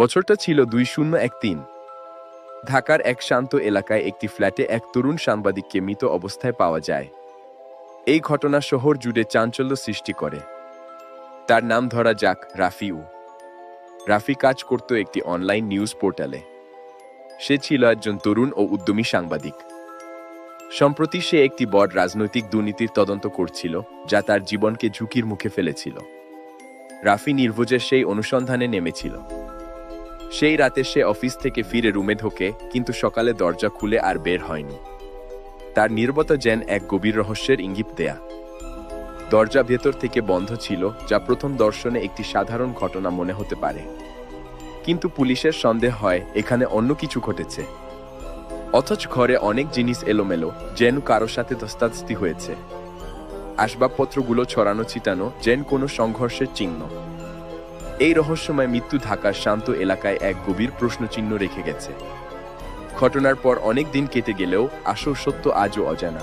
বছরটা ছিল দুই শূন্য এক তিন। ঢাকার এক শান্ত এলাকায় একটি ফ্ল্যাটে এক তরুণ সাংবাদিককে মৃত অবস্থায় পাওয়া যায়। এই ঘটনা শহর জুড়ে চাঞ্চল্য সৃষ্টি করে। তার নাম ধরা যাক রাফিউ। রাফি কাজ করত একটি অনলাইন নিউজ পোর্টালে। সে ছিল একজন তরুণ ও উদ্যমী সাংবাদিক। সম্প্রতি সে একটি বড় রাজনৈতিক দুর্নীতির তদন্ত করছিল, যা তার জীবনকে ঝুঁকির মুখে ফেলেছিল। রাফি নির্ভোজের সেই অনুসন্ধানে নেমেছিল। সেই রাতে সে অফিস থেকে ফিরে রুমে ঢোকে, কিন্তু সকালে দরজা খুলে আর বের হয়নি। তার নির্বতা যেন এক গভীর রহস্যের ইঙ্গিত দেয়া। দরজা ভেতর থেকে বন্ধ ছিল, যা প্রথম দর্শনে একটি সাধারণ ঘটনা মনে হতে পারে। কিন্তু পুলিশের সন্দেহ হয়, এখানে অন্য কিছু ঘটেছে। অথচ ঘরে অনেক জিনিস এলোমেলো, যেন কারও সাথে ধস্তাধস্তি হয়েছে। আসবাবপত্রগুলো ছড়ানো ছিটানো যেন কোনো সংঘর্ষের চিহ্ন। এই রহস্যময় মৃত্যু ঢাকার শান্ত এলাকায় এক গভীর প্রশ্নচিহ্ন রেখে গেছে। ঘটনার পর অনেক দিন কেটে গেলেও আসল সত্য আজও অজানা।